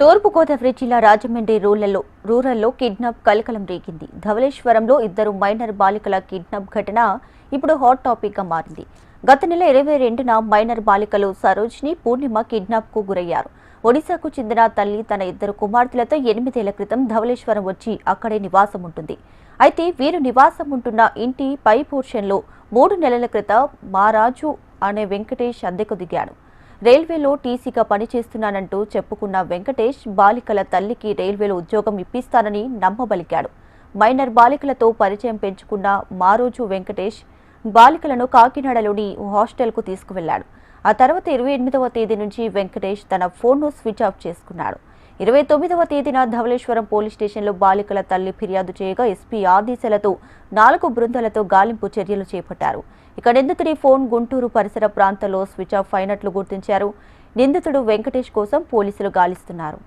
తూర్పుగోదావరి జిల్లా రాజమండ్రి రూరల్లో రూరల్లో కిడ్నాప్ కలకలం రేగింది. ధవళేశ్వరంలో ఇద్దరు మైనర్ బాలికల కిడ్నాప్ ఘటన ఇప్పుడు హాట్ టాపిక్గా మారింది. గత నెల ఇరవై రెండున మైనర్ బాలికలు సరోజ్ని పూర్ణిమ కిడ్నాప్కు గురయ్యారు. ఒడిశాకు చెందిన తల్లి తన ఇద్దరు కుమార్తెలతో ఎనిమిదేళ్ళ క్రితం ధవళేశ్వరం వచ్చి అక్కడే నివాసం ఉంటుంది. అయితే వీరు నివాసం ఉంటున్న ఇంటి పై పోర్షన్లో మూడు నెలల క్రితం మారాజు అనే వెంకటేష్ అద్దెకు దిగాడు. రైల్వేలో టీసీగా పనిచేస్తున్నానంటూ చెప్పుకున్న వెంకటేష్ బాలికల తల్లికి రైల్వేలో ఉద్యోగం ఇప్పిస్తానని నమ్మబలికాడు. మైనర్ బాలికలతో పరిచయం పెంచుకున్న మారోజు వెంకటేష్ బాలికలను కాకినాడలోని హాస్టల్కు తీసుకువెళ్ళాడు ఆ తర్వాత ఇరవై ఎనిమిదవ తేదీ నుంచి వెంకటేష్ తన ఫోన్ను స్విచ్ ఆఫ్ చేసుకున్నాడు. ఇరవై తొమ్మిదవ తేదీన ధవళేశ్వరం పోలీస్ స్టేషన్లో బాలికల తల్లి ఫిర్యాదు చేయగా ఎస్పీ ఆదేశాలతో నాలుగు బృందాలతో గాలింపు చర్యలు చేపట్టారు. ఇక నిందితుడి ఫోన్ గుంటూరు పరిసర ప్రాంతంలో స్విచ్ ఆఫ్ అయినట్లు గుర్తించారు. నిందితుడు వెంకటేష్ కోసం పోలీసులు గాలిస్తున్నారు.